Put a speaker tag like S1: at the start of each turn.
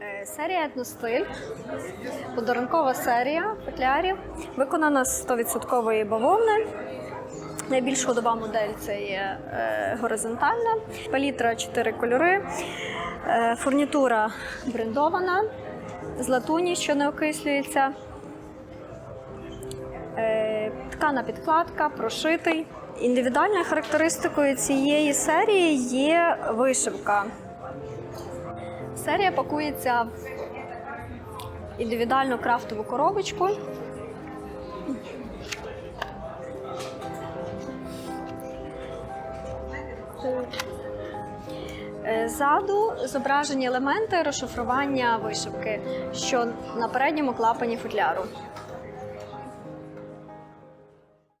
S1: Е, серія етностиль, подарункова серія петлярів, виконана з 100% бавовни. Найбільш ходова модель це є е, горизонтальна, палітра 4 кольори, е, фурнітура брендована, з латуні, що не окислюється. Ткана підкладка, прошитий. Індивідуальною характеристикою цієї серії є вишивка. Серія пакується в індивідуальну крафтову коробочку. Ззаду зображені елементи розшифрування вишивки, що на передньому клапані футляру.